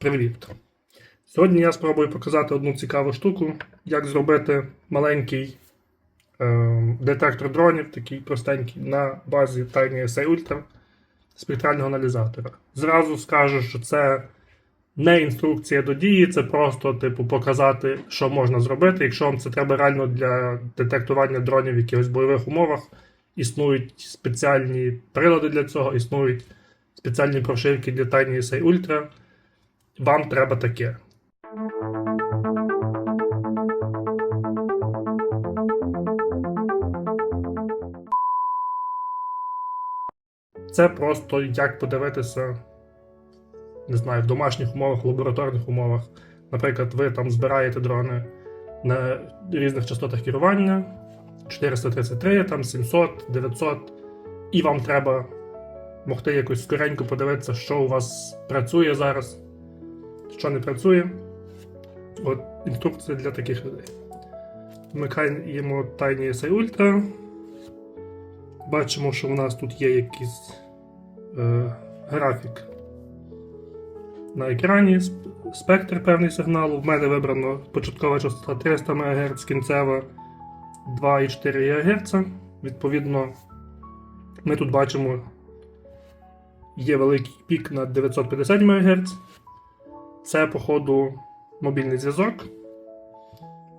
Привіт! Сьогодні я спробую показати одну цікаву штуку, як зробити маленький е, детектор дронів, такий простенький, на базі Tiny SA Ultra спектрального аналізатора. Зразу скажу, що це не інструкція до дії, це просто типу, показати, що можна зробити. Якщо вам це треба реально для детектування дронів в якихось бойових умовах, існують спеціальні прилади для цього, існують спеціальні прошивки для Tiny SA Ultra. Вам треба таке. Це просто як подивитися, не знаю, в домашніх умовах, в лабораторних умовах. Наприклад, ви там збираєте дрони на різних частотах керування 433, там 700, 900, і вам треба могти якось скоренько подивитися, що у вас працює зараз, що не працює. От інструкція для таких людей. Вмикаємо Tiny SA Ultra. Бачимо, що у нас тут є якийсь е, графік на екрані, спектр певний сигналу. В мене вибрано початкова частота 300 МГц, кінцева 2,4 ГГц. Відповідно, ми тут бачимо, є великий пік на 950 МГц. Це, походу, мобільний зв'язок.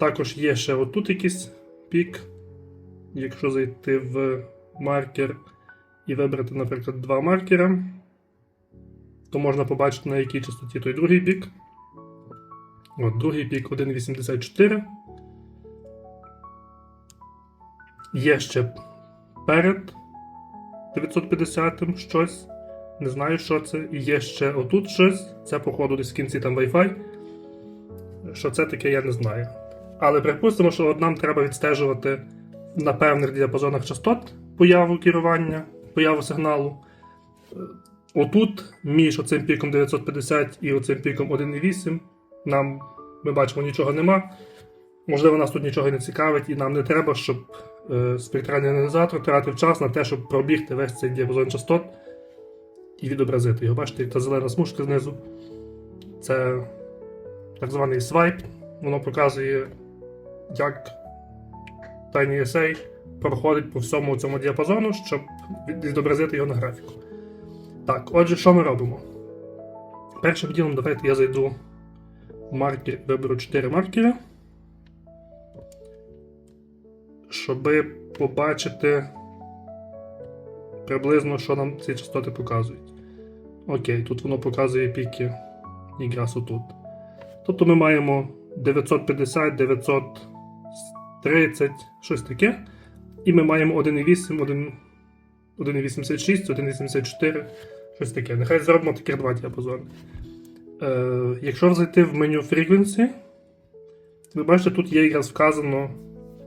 Також є ще отут якийсь пік. Якщо зайти в маркер і вибрати, наприклад, два маркера, то можна побачити, на якій частоті той другий пік. От, другий пік 1,84. Є ще перед 950 щось. Не знаю, що це. І є ще отут щось. Це, походу, десь в кінці там Wi-Fi. Що це таке, я не знаю. Але припустимо, що нам треба відстежувати на певних діапазонах частот появу керування, появу сигналу. Е, Отут, між оцим піком 950 і оцим піком 1,8, нам ми бачимо нічого нема. Можливо, нас тут нічого не цікавить, і нам не треба, щоб е, спектральний аналізатор тратив час на те, щоб пробігти весь цей діапазон частот і відобразити його. Бачите, та зелена смужка знизу. Це так званий свайп. Воно показує, як Tiny SA проходить по всьому цьому діапазону, щоб відобразити його на графіку. Так, отже, що ми робимо? Першим ділом давайте я зайду в маркер, виберу 4 маркери. Щоб побачити приблизно, що нам ці частоти показують. Окей, тут воно показує піки якраз отут. Тобто ми маємо 950, 930, щось таке. І ми маємо 1,8, 1,86, 1,84, щось таке. Нехай зробимо таких два діапазони. Е, якщо зайти в меню Frequency, ви бачите, тут є якраз вказано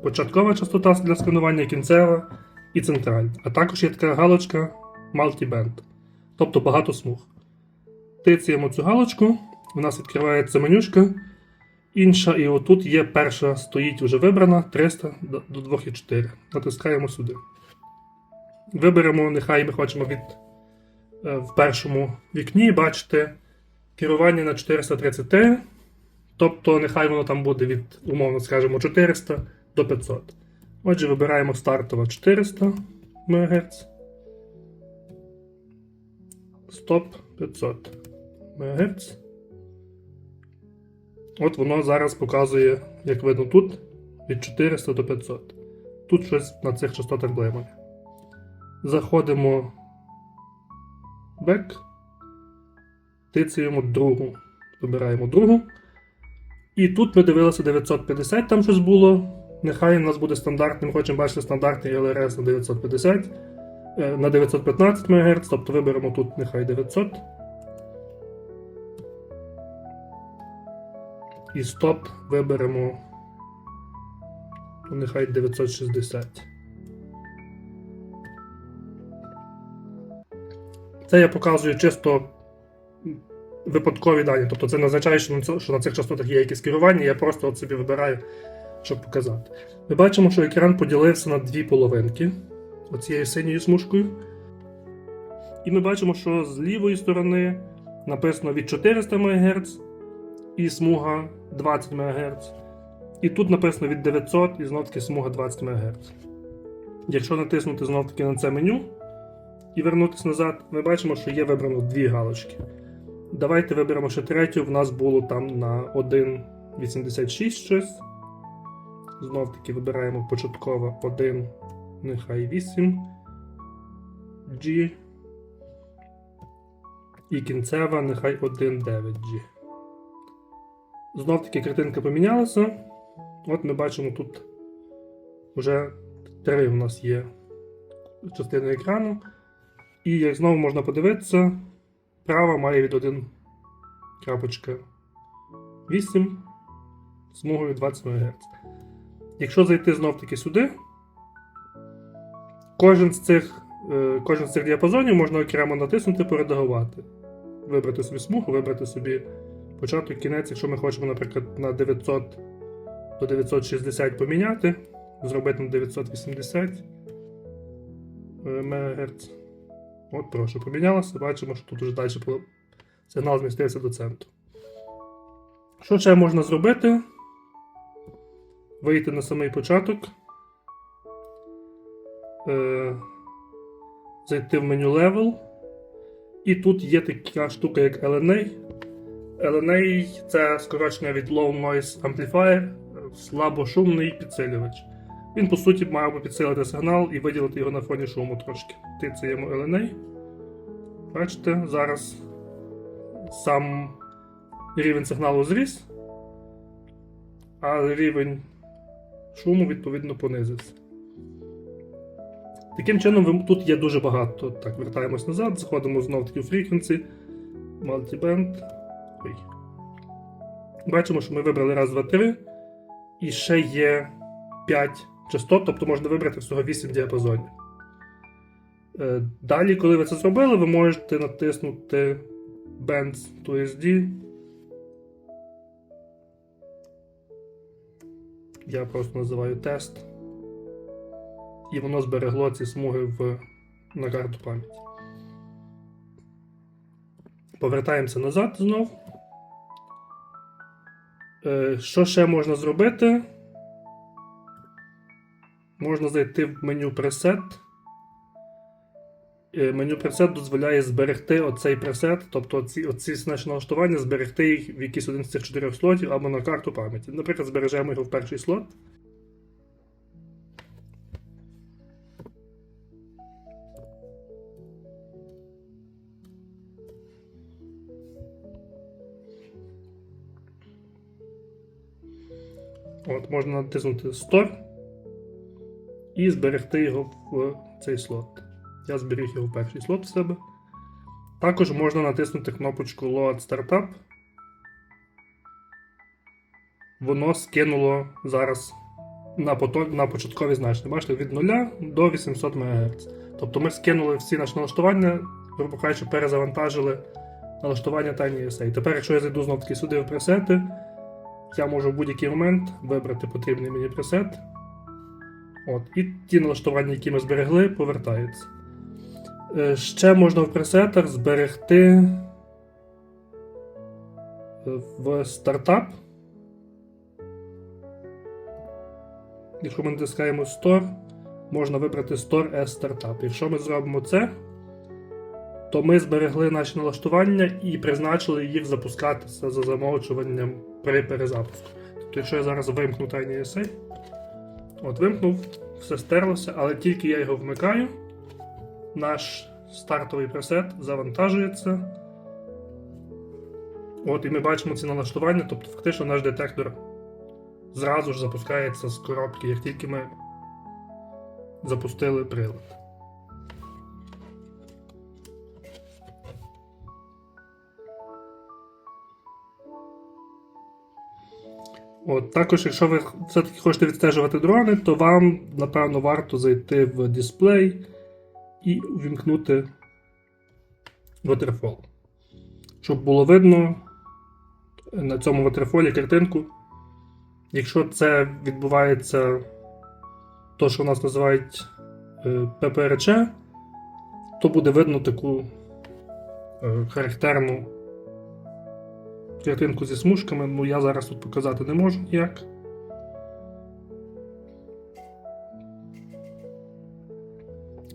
початкова частота для сканування, кінцева і центральна. А також є така галочка Multiband, тобто багато смуг. Тицяємо цю галочку, у нас відкривається менюшка. Інша, і отут є перша, стоїть вже вибрана 300 до до 2,4. Натискаємо сюди. Виберемо, нехай ми хочемо від е, в першому вікні бачите керування на 433. Тобто, нехай воно там буде від, умовно скажемо, 400 до 500. Отже, вибираємо стартова 400 МГц. Стоп 500 МГц. От воно зараз показує, як видно тут, від 400 до 500. Тут щось на цих частотах блимає. Заходимо back, тицяємо другу. Вибираємо другу. І тут ми дивилися 950, там щось було. Нехай у нас буде стандартним, ми хочемо бачити стандартний LRS на 950, е, на 915 МГц, тобто виберемо тут нехай 900. І стоп виберемо. ну, Нехай 960. Це я показую чисто випадкові дані. Тобто це не означає, що на, цих частотах є якесь керування, я просто от собі вибираю, щоб показати. Ми бачимо, що екран поділився на дві половинки оцією синьою смужкою. І ми бачимо, що з лівої сторони написано від 400 МГц і смуга 20 МГц. І тут написано від 900 і знов таки смуга 20 МГц. Якщо натиснути знов таки на це меню і вернутися назад, ми бачимо, що є вибрано дві галочки. Давайте виберемо ще третю. В нас було там на 1.86 щось. Знов таки вибираємо початково 1, нехай 8 G. І кінцева, нехай 1.9 G. Знов таки картинка помінялася. От ми бачимо тут вже три у нас є частини екрану. І як знову можна подивитися, права має від 1.8 смугою 20 МГц. Якщо зайти знов таки сюди, кожен з цих, е, кожен з цих діапазонів можна окремо натиснути поредагувати. Вибрати собі смугу, вибрати собі початок, кінець, якщо ми хочемо, наприклад, на 900 до 960 поміняти, зробити на 980 МГц. От, прошу, помінялося, бачимо, що тут уже далі сигнал змістився до центру. Що ще можна зробити? Вийти на самий початок, е, зайти в меню Level. І тут є така штука, як LNA. LNA це скорочення від Low Noise Amplifier, слабошумний підсилювач. Він, по суті, має би підсилити сигнал і виділити його на фоні шуму трошки. Тицяємо LNA. Бачите, зараз сам рівень сигналу зріс, а рівень шуму відповідно понизився. Таким чином, тут є дуже багато. Так, вертаємось назад, заходимо знов таки в Frequency, Multiband. Ой. Бачимо, що ми вибрали раз, два, три. І ще є 5 частот, тобто можна вибрати всього 8 діапазонів. Е, Далі, коли ви це зробили, ви можете натиснути Bands to SD. Я просто називаю тест. І воно зберегло ці смуги в, на карту пам'яті. Повертаємося назад знов. Е, Що ще можна зробити? Можна зайти в меню пресет. Е, Меню пресет дозволяє зберегти оцей пресет, тобто оці, оці наші налаштування, зберегти їх в якийсь один з цих чотирьох слотів або на карту пам'яті. Наприклад, збережемо його в перший слот. От, можна натиснути Store і зберегти його в цей слот. Я зберіг його в перший слот в себе. Також можна натиснути кнопочку Load Startup. Воно скинуло зараз на, пото- на початкові значення. Бачите, від 0 до 800 МГц. Тобто ми скинули всі наші налаштування, грубо кажучи, перезавантажили налаштування Tiny SA. Тепер, якщо я зайду знов таки сюди в пресети, я можу в будь-який момент вибрати потрібний мені пресет. От, і ті налаштування, які ми зберегли, повертаються. Е, Ще можна в пресетах зберегти е, в стартап. Якщо ми натискаємо Store, можна вибрати Store as Startup. Якщо ми зробимо це, то ми зберегли наші налаштування і призначили їх запускатися за замовчуванням при перезапуску. Тобто, якщо я зараз вимкну Tiny SA, от вимкнув, все стерлося, але тільки я його вмикаю, наш стартовий пресет завантажується. От, і ми бачимо ці налаштування, тобто фактично наш детектор зразу ж запускається з коробки, як тільки ми запустили прилад. От, також, якщо ви все-таки хочете відстежувати дрони, то вам, напевно, варто зайти в дисплей і увімкнути Waterfall. Щоб було видно на цьому Waterfall картинку. Якщо це відбувається то, що у нас називають е, ППРЧ, то буде видно таку е, характерну картинку зі смужками, ну я зараз тут показати не можу ніяк.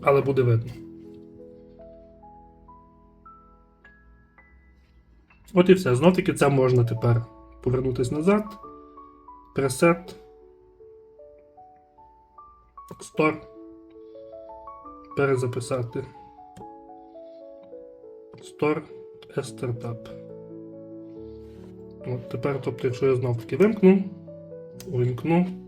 Але буде видно. От і все. Знов таки це можна тепер повернутися назад. Пресет. Store. Перезаписати. Store S-Startup. От тепер, тобто, якщо я знов таки вимкну, увімкну,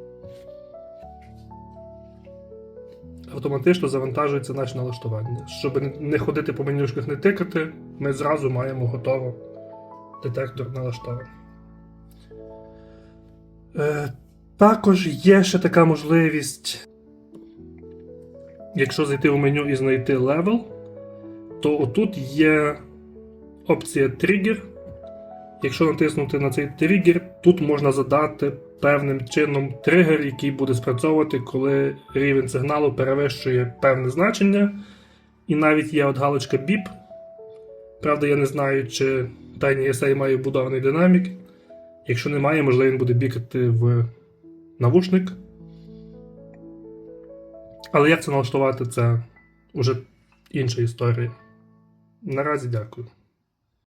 автоматично завантажується наше налаштування. Щоб не- ходити по менюшках, не тикати, ми зразу маємо готово детектор налаштований. Е, також є ще така можливість, якщо зайти в меню і знайти левел, то отут є опція Trigger. Якщо натиснути на цей тригер, тут можна задати певним чином тригер, який буде спрацьовувати, коли рівень сигналу перевищує певне значення. І навіть є от галочка BIP. Правда, я не знаю, чи Tiny SA має вбудований динамік. Якщо немає, можливо, він буде бікати в навушник. Але як це налаштувати, це вже інша історія. Наразі дякую.